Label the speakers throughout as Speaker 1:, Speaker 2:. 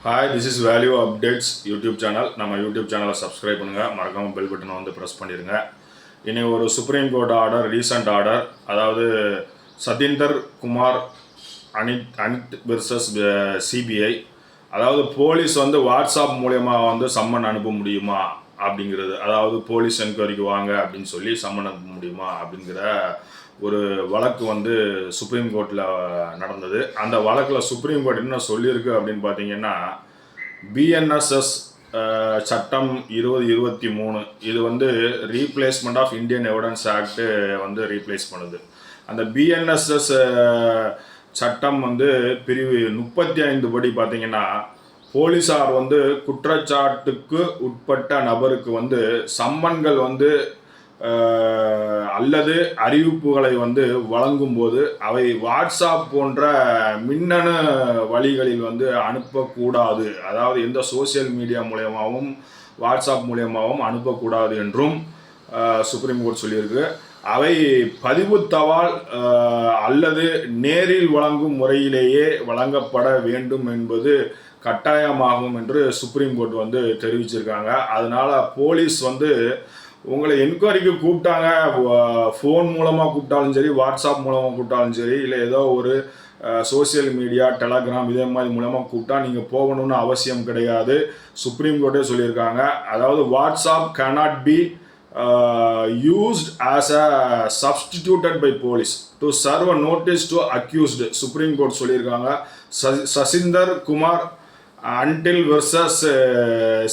Speaker 1: Hi this is value updates YouTube channel நம்ம YouTube சேனலை subscribe பண்ணுங்கள் மறக்காமல் பெல் பட்டனை வந்து ப்ரெஸ் பண்ணிடுங்க இனி ஒரு supreme court order recent order அதாவது சதீந்தர் குமார் அனித் அனித் வெர்சஸ் சிபிஐ அதாவது போலீஸ் வந்து வாட்ஸ்அப் மூலயமா வந்து சம்மன் அனுப்ப முடியுமா? அப்படிங்கிறது அதாவது போலீஸ் என்கொயரிக்கு வாங்க அப்படின்னு சொல்லி சம்மன் அனுப்ப முடியுமா அப்படிங்கிற ஒரு வழக்கு வந்து சுப்ரீம் கோர்ட்டில் நடந்தது. அந்த வழக்கில் சுப்ரீம் கோர்ட் என்ன சொல்லியிருக்கு அப்படின்னு பார்த்தீங்கன்னா பிஎன்எஸ்எஸ் சட்டம் இருபது இருபத்தி மூணு இது வந்து replacement of Indian evidence act வந்து ரீப்ளேஸ் பண்ணுது. அந்த பிஎன்எஸ்எஸ் சட்டம் வந்து பிரிவு முப்பத்தி ஐந்து படி பார்த்தீங்கன்னா போலீஸார் வந்து குற்றச்சாட்டுக்கு உட்பட்ட நபருக்கு வந்து சம்மன்கள் வந்து அல்லது அறிவிப்புகளை வந்து வழங்கும்போது அவை வாட்ஸ்அப் போன்ற மின்னணு வழிகளில் வந்து அனுப்பக்கூடாது. அதாவது எந்த சோசியல் மீடியா மூலயமாகவும் வாட்ஸ்அப் மூலியமாகவும் அனுப்பக்கூடாது என்றும் சுப்ரீம் கோர்ட் சொல்லியிருக்கு. அவை பதிவு தவால் அல்லது நேரில் வழங்கும் முறையிலேயே வழங்கப்பட வேண்டும் என்பது கட்டாயமாகும் என்று சுப்ரீம் கோர்ட் வந்து தெரிவிச்சிருக்காங்க. அதனால போலீஸ் வந்து உங்களை என்கொயரிக்கு கூப்பிட்டாங்க. ஃபோன் மூலமாக கூப்பிட்டாலும் சரி வாட்ஸ்அப் மூலமாக கூப்பிட்டாலும் சரி இல்லை ஏதோ ஒரு சோஷியல் மீடியா டெலகிராம் இதே மாதிரி மூலமாக கூப்பிட்டா நீங்கள் போகணும்னு அவசியம் கிடையாது. சுப்ரீம் கோர்ட்டே சொல்லியிருக்காங்க. அதாவது WhatsApp cannot be used as a substituted by police to serve a notice to accused supreme court சொல்லியிருக்காங்க. சசிந்தர் குமார் அன்டில் வெர்சஸ்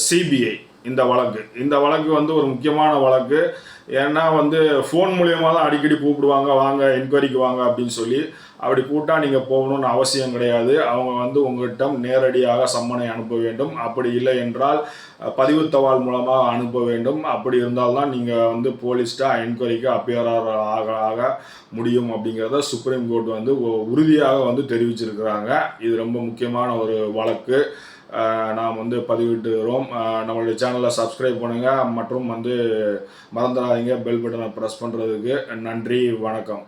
Speaker 1: சிபிஐ இந்த வழக்கு. இந்த வழக்கு வந்து ஒரு முக்கியமான வழக்கு. ஏன்னா வந்து ஃபோன் மூலியமாக தான் அடிக்கடி கூப்பிடுவாங்க வாங்க என்கொயரிக்கு வாங்க அப்படின்னு சொல்லி. அப்படி கூட்டா நீங்கள் போகணும்னு அவசியம் கிடையாது. அவங்க வந்து உங்கள்கிட்ட நேரடியாக சம்மனை அனுப்ப வேண்டும். அப்படி இல்லை என்றால் பதிவு தவால் மூலமாக அனுப்ப வேண்டும். அப்படி இருந்தால்தான் நீங்கள் வந்து போலீஸ்டா என்கொயரிக்கு அப்பியர் ஆக ஆக முடியும் அப்படிங்கிறத சுப்ரீம் கோர்ட் வந்து உறுதியாக வந்து தெரிவிச்சிருக்கிறாங்க. இது ரொம்ப முக்கியமான ஒரு வழக்கு. நாம் வந்து பதிவிட்டுகிறோம் நம்மளுடைய சேனலை சப்ஸ்கிரைப் பண்ணுங்கள் மற்றும் வந்து மறந்துடாதீங்க. பெல் பட்டனை ப்ரெஸ் பண்ணுறதுக்கு நன்றி வணக்கம்.